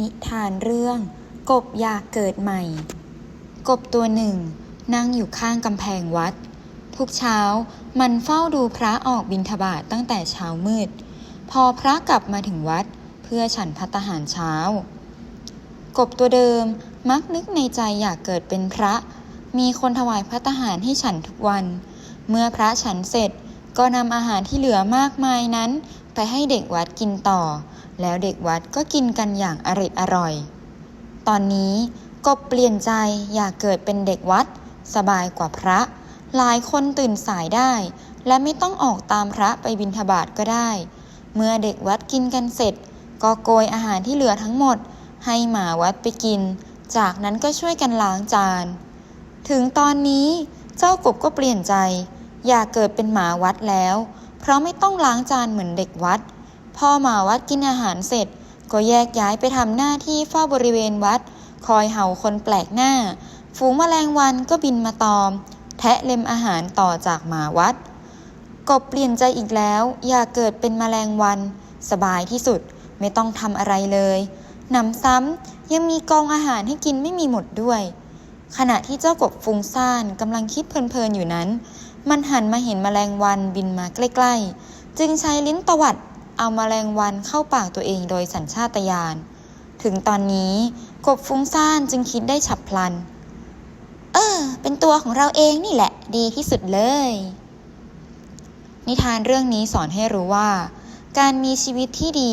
นิทานเรื่อง กบอยากเกิดใหม่ กบตัวหนึ่ง นั่งอยู่ข้างกำแพงวัด ทุกเช้ามันเฝ้าดูพระออกบิณฑบาตตั้งแต่เช้ามืด พอพระกลับมาถึงวัดเพื่อฉันพัตตาหารเช้า กบตัวเดิมมักนึกในใจอยากเกิดเป็นพระ มีคนถวายพัตตาหารให้ฉันทุกวัน เมื่อพระฉันเสร็จก็นำอาหารที่เหลือมากมายนั้น ไปให้เด็กวัดกินต่อ แล้วเด็กวัดก็กินกันอย่างอริดอร่อย ตอนนี้กบเปลี่ยนใจอยากเกิดเป็นเด็กวัด สบายกว่าพระ หลายคนตื่นสายได้ และไม่ต้องออกตามพระไปบิณฑบาตก็ได้ เมื่อเด็กวัดกินกันเสร็จ ก็โกยอาหารที่เหลือทั้งหมด ให้หมาวัดไปกิน จากนั้นก็ช่วยกันล้างจาน ถึงตอนนี้เจ้ากบก็เปลี่ยนใจ อยากเกิดเป็นหมาวัดแล้ว เพราะไม่ต้องล้างจานเหมือนเด็กวัด พอหมาวัดกินอาหารเสร็จ ก็แยกย้ายไปทำหน้าที่เฝ้าบริเวณวัด คอยเห่าคนแปลกหน้า ฝูงแมลงวันก็บินมาตอม แทะเล็มอาหารต่อจากหมาวัด กบเปลี่ยนใจอีกแล้ว อยากเกิดเป็นแมลงวัน สบายที่สุดไม่ต้องทำอะไรเลยหนำซ้ำยังมีกองอาหารให้กินไม่มีหมดด้วย ขณะที่เจ้ากบฟุ้งซ่านกำลังคิดเพลินๆอยู่นั้น มันหันมาเห็นแมลงวันบินมาใกล้ๆ จึงใช้ลิ้นตวัด เอาแมลงวันเข้าปากตัวเองโดยสัญชาตญาณ ถึงตอนนี้กบฟุ้งซ่านจึงคิดได้ฉับพลัน เออ เป็นตัวของเราเองนี่แหละ ดีที่สุดเลย นิทานเรื่องนี้สอนให้รู้ว่า การมีชีวิตที่ดี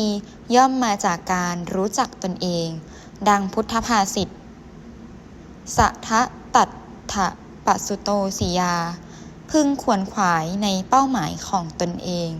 ย่อมมาจากการรู้จักตนเอง ดังพุทธภาษิตสัทะตัตถะปะสุโตสิยา พึงขวนขวายในเป้าหมายของตนเอง